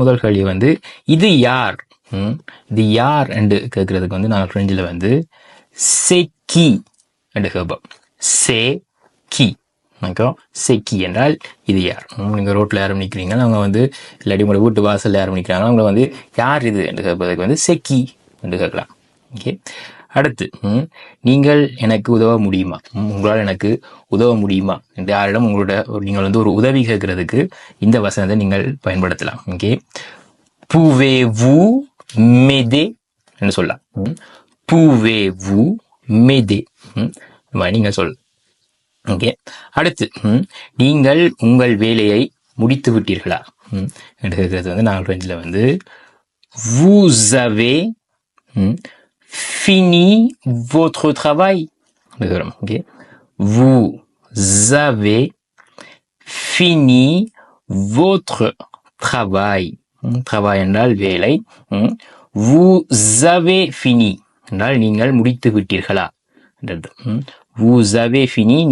முதல் கேள்வி வந்து இது யார்? இது யார் என்று கேட்கறதுக்கு வந்து நாங்கள் ஃப்ரெஞ்சில் வந்து சே கி என்று கேட்போம். சே கி. ஓகே? சே கி என்றால் இது யார்? நீங்கள் ரோட்டில் ரோட்ல யாரும் நிற்கிறீங்க அவங்க வந்து இல்லாட்டி உங்களோட வீட்டு வாசலில் யாரும் நிற்கிறாங்க அவங்கள வந்து யார் இது என்று கேட்பதற்கு வந்து செக்கி என்று கேட்கலாம். ஓகே? அடுத்து ம், நீங்கள் எனக்கு உதவ முடியுமா? உங்களால் எனக்கு உதவ முடியுமா? என்று யாரிடம் உங்களோட ஒரு- நீங்கள் வந்து ஒரு உதவி கேட்கறதுக்கு இந்த வசனத்தை நீங்கள் பயன்படுத்தலாம். ஓகே pouvez-vous மெதே என்று சொல்லலாம். ம், pouvez-vous நீங்கள் சொல் ஓகே அடுத்து ம், நீங்கள் உங்கள் வேலையை முடித்து விட்டீர்களா? ம், என்று கேட்கறது வந்து நாங்கள் ஃப்ரெஞ்சில் வந்து vous fini votre travail. Vous avez fini votre travail. Hmm, travail hmm. Vous avez fini. Hmm. Vous avez fini,